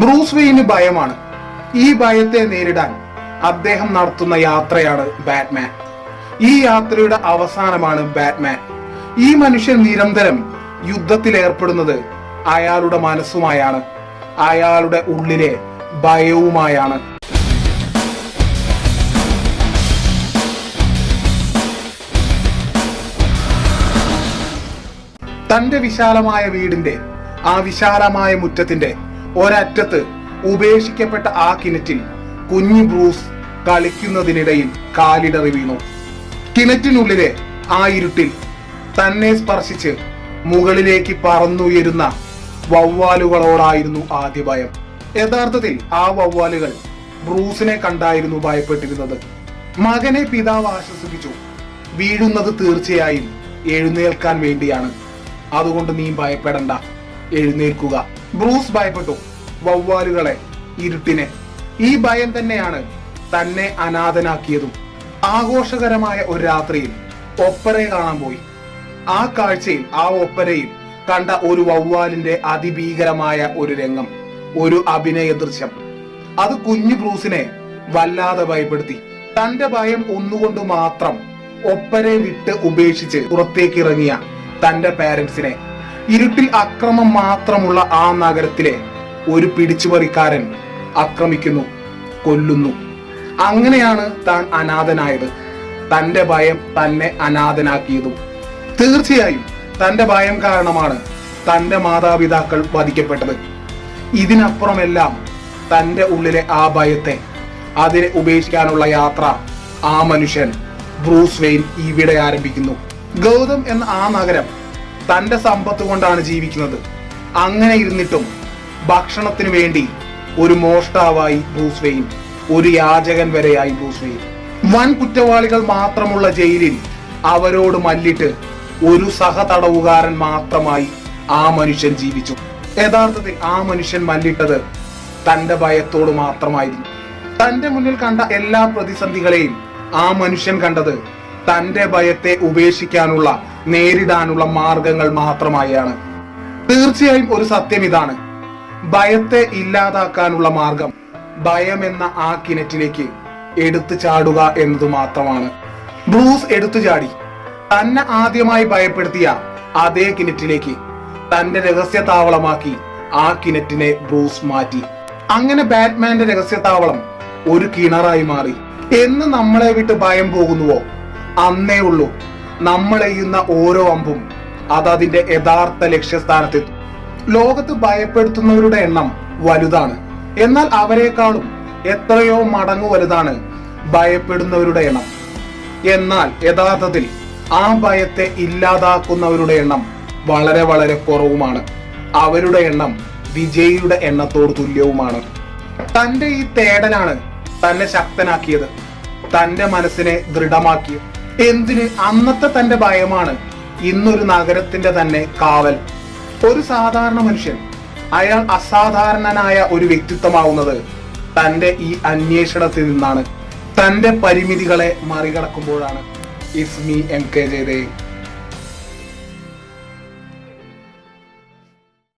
Bruce Wayne ഭയമാണ്. ഈ ഭയത്തെ നേരിടാൻ അദ്ദേഹം നടത്തുന്ന യാത്രയാണ് ബാറ്റ്മാൻ. ഈ യാത്രയുടെ അവസാനമാണ് ബാറ്റ്മാൻ. ഈ മനുഷ്യൻ നിരന്തരം യുദ്ധത്തിൽ ഏർപ്പെടുന്നത് അയാളുടെ മനസ്സുമായാണ്. അയാളുടെ ഉള്ളിലെ ഭയവുമായാണ്. തന്റെ വിശാലമായ വീടിന്റെ ആ വിശാലമായ മുറ്റത്തിന്റെ ഒരറ്റത്ത് ഉപേക്ഷിക്കപ്പെട്ട ആ കിണറ്റിൽ കുഞ്ഞു ബ്രൂസ് കളിക്കുന്നതിനിടയിൽ കാലിടറി വീണു. കിണറ്റിനുള്ളിലെ ആ ഇരുട്ടിൽ തന്നെ സ്പർശിച്ച് മുകളിലേക്ക് പറന്നുയരുന്ന വവ്വാലുകളോടായിരുന്നു ആദ്യ ഭയം. യഥാർത്ഥത്തിൽ ആ വവ്വാലുകൾ ബ്രൂസിനെ കണ്ടായിരുന്നു ഭയപ്പെട്ടിരുന്നത്. മകനെ പിതാവ് ആശ്വസിപ്പിച്ചു. വീഴുന്നത് തീർച്ചയായും എഴുന്നേൽക്കാൻ വേണ്ടിയാണ്. അതുകൊണ്ട് നീ ഭയപ്പെടണ്ട. എഴുന്നേൽക്കുക. ബ്രൂസ് ഭയപ്പെട്ടു വവ്വാലുകളെ ഇരുട്ടിനെ. ഈ ഭയം തന്നെയാണ് തന്നെ അനാഥനാക്കിയതും. ആഘോഷകരമായ ഒരു രാത്രിയിൽ ഒപ്പരെ കാണാൻ പോയി. ആ കാഴ്ചയിൽ ആ ഒപ്പരയിൽ കണ്ട ഒരു വവ്വാലിന്റെ അതിഭീകരമായ ഒരു രംഗം ഒരു അഭിനയ ദൃശ്യം. അത് കുഞ്ഞു ബ്രൂസിനെ വല്ലാതെ ഭയപ്പെടുത്തി. തന്റെ ഭയം ഒന്നുകൊണ്ട് മാത്രം ഒപ്പരെ വിട്ട് ഉപേക്ഷിച്ച് പുറത്തേക്ക് ഇറങ്ങിയ തന്റെ പാരന്റ്സിനെ ഇരുട്ടിൽ അക്രമം മാത്രമുള്ള ആ നഗരത്തിലെ ഒരു പിടിച്ചുപറിക്കാരൻ ആക്രമിക്കുന്നു കൊല്ലുന്നു. അങ്ങനെയാണ് താൻ അനാഥനായത്. തന്റെ ഭയം തന്നെ അനാഥനാക്കിയതും. തീർച്ചയായും തന്റെ ഭയം കാരണമാണ് തന്റെ മാതാപിതാക്കൾ വധിക്കപ്പെട്ടത്. ഇതിനപ്പുറമെല്ലാം തന്റെ ഉള്ളിലെ ആ ഭയത്തെ അതിനെ ഉപേക്ഷിക്കാനുള്ള യാത്ര ആ മനുഷ്യൻ ബ്രൂസ് വെയിൻ ഇവിടെ ആരംഭിക്കുന്നു. ഗൗതം എന്ന ആ നഗരം തന്റെ സമ്പത്ത് കൊണ്ടാണ് ജീവിക്കുന്നത്. അങ്ങനെ ഇരുന്നിട്ടും ഭക്ഷണത്തിനു വേണ്ടി ഒരു മോഷ്ടാവായി ബ്രൂസ് ഒരു യാചകൻ വരെയായി ബ്രൂസ് വൻ കുറ്റവാളികൾ മാത്രമുള്ള ജയിലിൽ അവരോട് മല്ലിട്ട് ഒരു സഹതടവുകാരൻ മാത്രമായി ആ മനുഷ്യൻ ജീവിച്ചു. യഥാർത്ഥത്തിൽ ആ മനുഷ്യൻ മല്ലിട്ടത് തന്റെ ഭയത്തോട് മാത്രമായിരുന്നു. തന്റെ മുന്നിൽ കണ്ട എല്ലാ പ്രതിസന്ധികളെയും ആ മനുഷ്യൻ കണ്ടത് തന്റെ ഭയത്തെ ഉപേക്ഷിക്കാനുള്ള നേരിടാനുള്ള മാർഗങ്ങൾ മാത്രമായാണ്. തീർച്ചയായും ഒരു സത്യം ഇതാണ്. ഭയത്തെ ഇല്ലാതാക്കാനുള്ള മാർഗം ഭയം എന്ന ആ കിണറ്റിലേക്ക് എടുത്തു ചാടുക എന്നത് മാത്രമാണ്. ബ്രൂസ് എടുത്തു ചാടി. തന്നെ ആദ്യമായി ഭയപ്പെടുത്തിയ അതേ കിണറ്റിലേക്ക് തന്റെ രഹസ്യ താവളമാക്കി ആ കിണറ്റിനെ ബ്രൂസ് മാറ്റി. അങ്ങനെ ബാറ്റ്മാന്റെ രഹസ്യ താവളം ഒരു കിണറായി മാറി. എന്ന് നമ്മളെ വിട്ട് ഭയം പോകുന്നുവോ? അന്നേ ഉള്ളൂ. നമ്മളെയ്യുന്ന ഓരോ അമ്പും അത് അതിന്റെ യഥാർത്ഥ ലക്ഷ്യസ്ഥാനത്തെത്തും ലോകത്ത് ഭയപ്പെടുത്തുന്നവരുടെ എണ്ണം വലുതാണ്. എന്നാൽ അവരെക്കാളും എത്രയോ മടങ്ങ് വലുതാണ് ഭയപ്പെടുന്നവരുടെ എണ്ണം. എന്നാൽ യഥാർത്ഥത്തിൽ ആ ഭയത്തെ ഇല്ലാതാക്കുന്നവരുടെ എണ്ണം വളരെ വളരെ കുറവുമാണ്. അവരുടെ എണ്ണം വിജയിയുടെ എണ്ണത്തോട് തുല്യവുമാണ്. തന്റെ ഈ തേടലാണ് തന്നെ ശക്തനാക്കിയത്. തന്റെ മനസ്സിനെ ദൃഢമാക്കിയത്. എന്തിന് അന്നത്തെ തന്റെ ഭയമാണ്? ഇന്നൊരു നഗരത്തിന്റെ തന്നെ കാവൽ. ഒരു സാധാരണ മനുഷ്യൻ അയാൾ അസാധാരണനായ ഒരു വ്യക്തിത്വമാവുന്നത് തന്റെ ഈ അന്വേഷണത്തിൽ നിന്നാണ്. തന്റെ പരിമിതികളെ മറികടക്കുമ്പോഴാണ്. Ismi M K Jayadev.